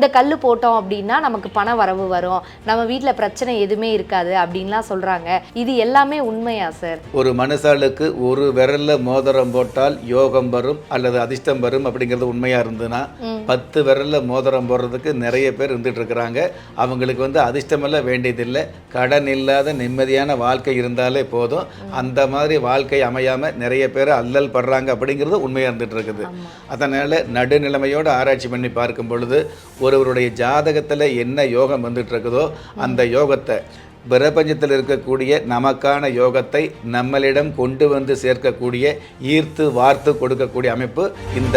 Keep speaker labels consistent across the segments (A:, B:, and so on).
A: இந்த கல் போட்டோம் அப்படின்னா நமக்கு பண வரவு வரும். நம்ம வீட்டில் பிரச்சனை எதுவுமே இருக்காது அப்படின்லாம் சொல்கிறாங்க இது எல்லாமே உண்மையா சார்
B: ஒரு மனுஷாளுக்கு ஒரு விரல்ல மோதிரம் போட்டால் யோகம் வரும் அல்லது அதிர்ஷ்டம் வரும் அப்படிங்கிறது உண்மையாக இருந்ததுன்னா பத்து விரல்ல மோதிரம் போடுறதுக்கு நிறைய பேர் இருந்துட்டு இருக்கிறாங்க. அவங்களுக்கு வந்து அதிர்ஷ்டமெல்லாம் வேண்டியதில்லை. கடன் இல்லாத நிம்மதியான வாழ்க்கை இருந்தாலே போதும். அந்த மாதிரி வாழ்க்கை அமையாமல் நிறைய பேர் அல்லல் படுறாங்க அப்படிங்கிறது உண்மையாக இருந்துட்டு இருக்குது. அதனால் நடுநிலைமையோடு ஆராய்ச்சி பண்ணி பார்க்கும் பொழுது ஒருவருடைய ஜாதகத்தில் என்ன யோகம் வந்துட்டு இருக்குதோ அந்த யோகத்தை பிரபஞ்சத்தில் இருக்கக்கூடிய நமக்கான யோகத்தை நம்மளிடம் கொண்டு வந்து சேர்க்கக்கூடிய ஈர்த்து வார்த்து கொடுக்கக்கூடிய அமைப்பு இந்த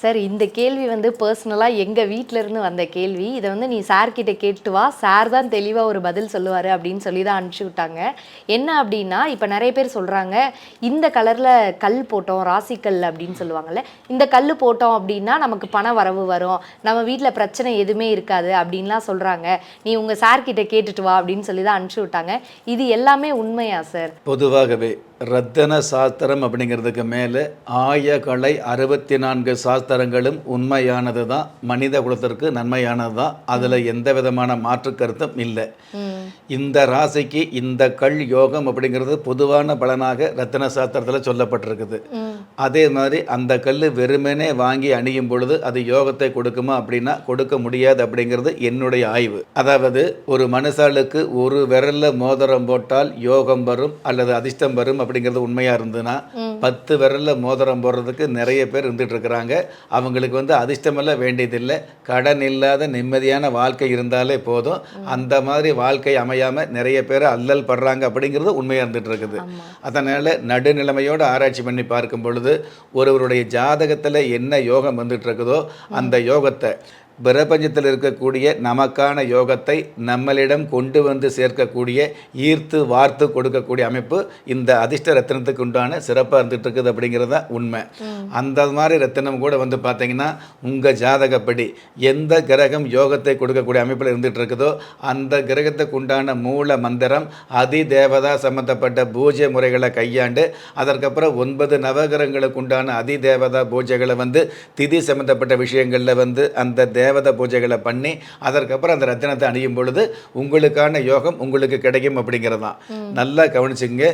A: சார் இந்த கேள்வி வந்து பர்சனலாக எங்கள் இருந்து வந்த கேள்வி. இதை வந்து நீ சார்கிட்ட கேட்டு வா. சார் தான் தெளிவாக ஒரு பதில் சொல்லுவார் அப்படின்னு சொல்லி தான் அனுப்பிச்சி விட்டாங்க. என்ன அப்படின்னா இப்போ நிறைய பேர் சொல்கிறாங்க இந்த கலரில் கல் போட்டோம் ராசிக்கல் அப்படின்னு சொல்லுவாங்கல்ல. இந்த கல் போட்டோம் அப்படின்னா நமக்கு பண வரவு வரும். நம்ம வீட்டில் பிரச்சனை எதுவுமே இருக்காது அப்படின்லாம் சொல்கிறாங்க நீ உங்கள் சார்கிட்ட கேட்டுட்டு வா அப்படின்னு சொல்லி தான் அனுப்பிச்சி விட்டாங்க. இது எல்லாமே உண்மையா சார்
B: பொதுவாகவே ரத்தன சாஸ்திரம் அப்படிங்கிறதுக்கு மேலே ஆயகலை அறுபத்தி நான்கு சாஸ்திரங்களும் உண்மையானது தான் மனித குலத்திற்கு நன்மையானது தான் அதில் எந்த விதமான மாற்று கருத்தும் இல்லை. இந்த ராசிக்கு இந்த கல் யோகம் அப்படிங்கிறது பொதுவான பலனாக ரத்தன சாஸ்திரத்தில் சொல்லப்பட்டிருக்குது. அதே மாதிரி அந்த கல் வெறுமனே வாங்கி அணியும் பொழுது அது யோகத்தை கொடுக்குமா அப்படின்னா கொடுக்க முடியாது அப்படிங்கிறது என்னுடைய ஆய்வு. அதாவது ஒரு மனுஷாளுக்கு ஒரு விரல்ல மோதிரம் போட்டால் யோகம் வரும் அல்லது அதிர்ஷ்டம் வரும் அப்படிங்கிறது உண்மையாக இருந்ததுன்னா பத்து விரல்ல மோதிரம் போடுறதுக்கு நிறைய பேர் இருந்துட்டு இருக்கிறாங்க. அவங்களுக்கு வந்து அதிர்ஷ்டமெல்லாம் வேண்டியதில்லை. கடன் இல்லாத நிம்மதியான வாழ்க்கை இருந்தாலே போதும். அந்த மாதிரி வாழ்க்கை அமையாமல் நிறைய பேர் அல்லல் படுறாங்க அப்படிங்கிறது உண்மையாக இருந்துட்டு இருக்குது. அதனால் நடுநிலைமையோடு ஆராய்ச்சி பண்ணி பார்க்கும் பொழுது ஒருவருடைய ஜாதகத்தில் என்ன யோகம் வந்துட்டு இருக்குதோ அந்த யோகத்தை பிரபஞ்சத்தில் இருக்கக்கூடிய நமக்கான யோகத்தை நம்மளிடம் கொண்டு வந்து சேர்க்கக்கூடிய ஈர்த்து வார்த்து கொடுக்கக்கூடிய அமைப்பு இந்த அதிர்ஷ்ட ரத்தினத்துக்கு உண்டான சிறப்பாக இருந்துட்டு இருக்குது அப்படிங்கிறது தான் உண்மை. அந்த மாதிரி ரத்தினம் கூட வந்து பார்த்தீங்கன்னா உங்கள் ஜாதகப்படி எந்த கிரகம் யோகத்தை கொடுக்கக்கூடிய அமைப்பில் இருந்துட்டு இருக்குதோ அந்த கிரகத்துக்கு உண்டான மூல மந்திரம் அதி தேவதா சம்பந்தப்பட்ட பூஜை முறைகளை கையாண்டு அதற்கப்புறம் ஒன்பது நவகிரகங்களுக்கு உண்டான அதி தேவதா பூஜைகளை வந்து திதி சம்பந்தப்பட்ட விஷயங்களில் வந்து அந்த தேவத பூஜைகளை பண்ணி அதற்கப்புறம் அந்த ரத்தினத்தை அணியும் பொழுது உங்களுக்கான யோகம் உங்களுக்கு கிடைக்கும் அப்படிங்கிறது தான் நல்லா கவனிச்சுங்க.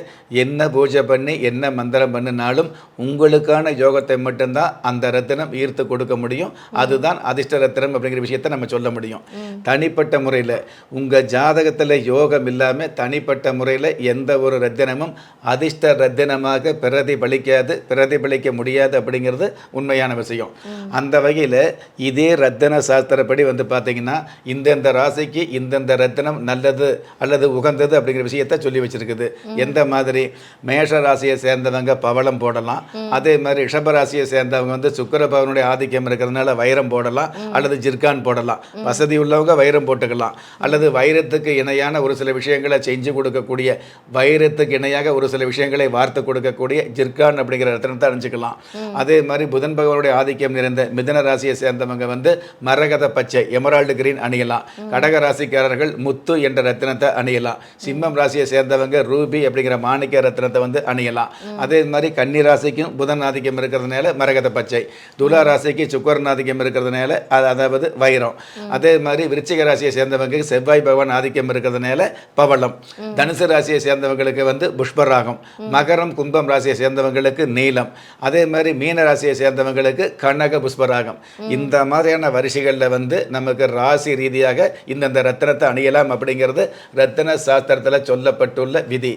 B: என்ன பூஜை பண்ணி என்ன மந்திரம் பண்ணினாலும் உங்களுக்கான யோகத்தை மட்டும்தான் அந்த ரத்தினம் ஈர்த்து கொடுக்க முடியும். அதுதான் அதிர்ஷ்ட ரத்தினம் அப்படிங்கிற விஷயத்தை நம்ம சொல்ல முடியும். தனிப்பட்ட முறையில் உங்கள் ஜாதகத்தில் யோகம் இல்லாமல் தனிப்பட்ட முறையில் எந்த ஒரு ரத்தினமும் அதிர்ஷ்ட ரத்தினமாக பிரதிபலிக்காது பிரதிபலிக்க முடியாது அப்படிங்கிறது உண்மையான விஷயம். அந்த வகையில் இதே ரத்தின சாஸ்திரப்படி வந்து பார்த்தீங்கன்னா இந்தந்த ராசிக்கு இந்தந்த ரத்தினம் நல்லது அல்லது உகந்தது அப்படிங்கிற விஷயத்த சொல்லி வச்சிருக்குது. எந்த மாதிரி? மேஷ ராசியை சேர்ந்தவங்க பவளம் போடலாம். அதே மாதிரி ரிஷப ராசியை சேர்ந்தவங்க வந்து சுக்கிர பவனுடைய ஆதிக்கம் இருக்கிறதுனால வைரம் போடலாம் அல்லது ஜிர்கான் போடலாம். வசதி உள்ளவங்க வைரம் போட்டுக்கலாம். அல்லது வைரத்துக்கு இணையான ஒரு சில விஷயங்களை செஞ்சு கொடுக்கக்கூடிய வைரத்துக்கு இணையாக ஒரு சில விஷயங்களை வார்த்து கொடுக்கக்கூடிய ஜிர்கான் அப்படிங்கிற ரத்தினத்தை அணிஞ்சுக்கலாம். அதே மாதிரி புதன் பகவானுடைய ஆதிக்கம் நிறைந்த மிதன ராசியை சேர்ந்தவங்க வந்து மரகத பச்சை எமரால்டு கிரீன் அணியலாம். கடக ராசிக்காரர்கள் முத்து என்ற ரத்தினத்தை அணியலாம். சிம்மம் ராசியை சேர்ந்தவங்க ரூபி அப்படிங்கிற மாணிக்க ரத்தினத்தை வந்து அணியலாம். அதே மாதிரி கன்னி ராசிக்கும் புதன் ஆதிக்கம் இருக்கிறதுனால மரகத பச்சை துலா ராசிக்கு சுக்கரன் ஆதிக்கம் இருக்கிறதுனால அது அதாவது வைரம். அதே மாதிரி விருச்சிக ராசியை சேர்ந்தவங்க செவ்வாய் பகவான் ஆதிக்கம் இருக்கிறதுனால பவளம். தனுசு ராசியை சேர்ந்தவங்களுக்கு வந்து புஷ்பராகம். மகரம் கும்பம் ராசியை சேர்ந்தவங்களுக்கு நீலம். அதே மாதிரி மீன ராசியை சேர்ந்தவங்களுக்கு கனக புஷ்பராகம். இந்த மாதிரியான நிகழ்ச்சிகளில் வந்து நமக்கு ராசி ரீதியாக இந்தந்த ரத்தனத்தை அணியலாம் அப்படிங்கிறது ரத்தன சாஸ்திரத்தில் சொல்லப்பட்டுள்ள விதி.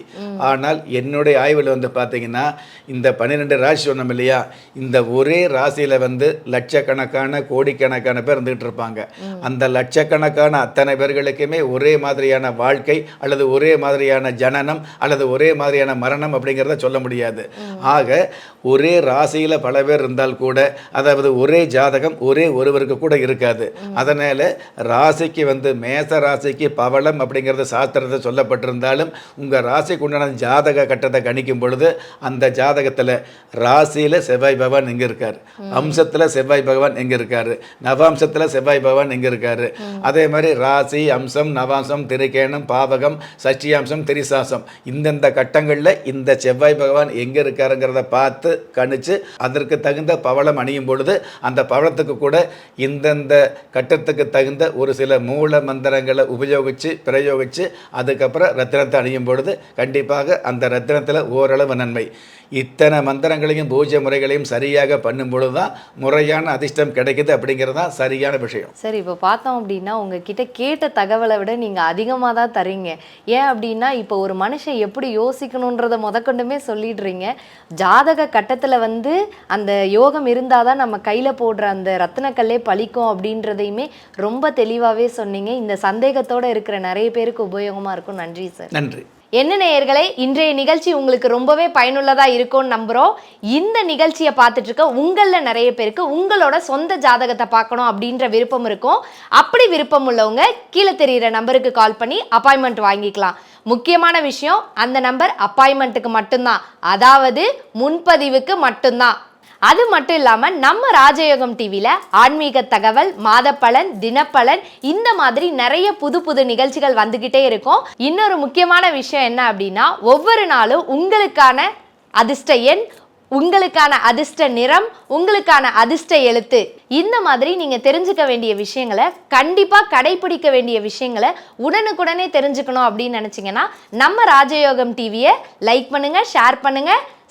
B: ஆனால் என்னுடைய ஆய்வில் வந்து பார்த்தீங்கன்னா இந்த பன்னிரெண்டு ராசி சொன்னோம் இல்லையா இந்த ஒரே ராசியில் வந்து லட்சக்கணக்கான கோடிக்கணக்கான பேர் இருந்துகிட்டு இருப்பாங்க. அந்த லட்சக்கணக்கான அத்தனை பேர்களுக்குமே ஒரே மாதிரியான வாழ்க்கை அல்லது ஒரே மாதிரியான ஜனனம் அல்லது ஒரே மாதிரியான மரணம் அப்படிங்கிறத சொல்ல முடியாது. ஆக ஒரே ராசியில் பல பேர் இருந்தால் கூட அதாவது ஒரே ஜாதகம் ஒரே ஒருவருக்கு கூட இருக்கு இருக்காது. அதனால ராசிக்கு வந்து மேச ராசிக்கு பவளம் அப்படிங்கிறது சாஸ்திரத்தை சொல்லப்பட்டிருந்தாலும் உங்க ராசிக்கு உண்டான ஜாதக கட்டத்தை கணிக்கும் பொழுது அந்த ஜாதகத்தில் ராசியில் செவ்வாய் பகவான் எங்கே இருக்கார்? அம்சத்தில் செவ்வாய் பகவான் எங்க இருக்கார்? நவாம்சத்தில் செவ்வாய் பகவான் எங்கே இருக்கார்? அதே மாதிரி ராசி அம்சம் நவாம்சம் திரிகேணம் பாவகம் சஷ்டியாம்சம் திரிசாசம். இந்தந்த கட்டங்களில் இந்த செவ்வாய் பகவான் எங்க இருக்காருங்கிறத பார்த்து கணிச்சு அதற்கு தகுந்த பவளம் அணியும் பொழுது அந்த பவளத்துக்கு கூட இந்த அந்தந்த கட்டத்துக்கு தகுந்த ஒரு சில மூல மந்திரங்களை உபயோகித்து பிரயோகித்து அதுக்கப்புறம் ரத்தினத்தை அணியும் பொழுது கண்டிப்பாக அந்த ரத்தினத்தில் ஓரளவு நன்மை. இத்தனை மந்திரங்களையும் பூஜை முறைகளையும் சரியாக பண்ணும் பொழுது தான் முறையான அதிர்ஷ்டம் கிடைக்குது அப்படிங்கிறது தான் சரியான விஷயம்.
A: சரி இப்போ பார்த்தோம் அப்படின்னா உங்ககிட்ட கேட்ட தகவலை விட நீங்கள் அதிகமாக தான் தரீங்க. ஏன் அப்படின்னா இப்போ ஒரு மனுஷன் எப்படி யோசிக்கணுன்றதை முதற்கொண்டுமே சொல்லிடுறீங்க. ஜாதக கட்டத்தில் வந்து அந்த யோகம் இருந்தால் தான் நம்ம கையில் போடுற அந்த ரத்தினக்கல்லே பழிக்கும் அப்படின்றதையுமே ரொம்ப தெளிவாகவே சொன்னீங்க. இந்த சந்தேகத்தோடு இருக்கிற நிறைய பேருக்கு உபயோகமாக இருக்கும். நன்றி சார்.
B: நன்றி.
A: என்ன நேயர்களே இன்றைய நிகழ்ச்சி உங்களுக்கு ரொம்பவே பயனுள்ளதாக இருக்கும்னு நம்புகிறோம் இந்த நிகழ்ச்சியை பார்த்துட்டு இருக்க உங்களில் நிறைய பேருக்கு உங்களோட சொந்த ஜாதகத்தை பார்க்கணும் அப்படின்ற விருப்பம் இருக்கும். அப்படி விருப்பம் உள்ளவங்க கீழே தெரிகிற நம்பருக்கு கால் பண்ணி அப்பாயின்மெண்ட் வாங்கிக்கலாம். முக்கியமான விஷயம் அந்த நம்பர் அப்பாயின்மெண்ட்டுக்கு மட்டும்தான். அதாவது முன்பதிவுக்கு மட்டும்தான். அது மட்டும் இல்லாமல் நம்ம ராஜயோகம் டிவியில் ஆன்மீக தகவல் மாதப்பலன் தினப்பலன் இந்த மாதிரி நிறைய புது புது நிகழ்ச்சிகள் வந்துக்கிட்டே இருக்கும். இன்னொரு முக்கியமான விஷயம் என்ன அப்படின்னா ஒவ்வொரு நாளும் உங்களுக்கான அதிர்ஷ்ட எண் உங்களுக்கான அதிர்ஷ்ட நிறம் உங்களுக்கான அதிர்ஷ்ட எழுத்து. இந்த மாதிரி நீங்கள் தெரிஞ்சுக்க வேண்டிய விஷயங்களை கண்டிப்பாக கடைபிடிக்க வேண்டிய விஷயங்களை உடனுக்குடனே தெரிஞ்சுக்கணும் அப்படின்னு நினச்சிங்கன்னா நம்ம ராஜயோகம் டிவியை லைக் பண்ணுங்கள் ஷேர் பண்ணுங்கள்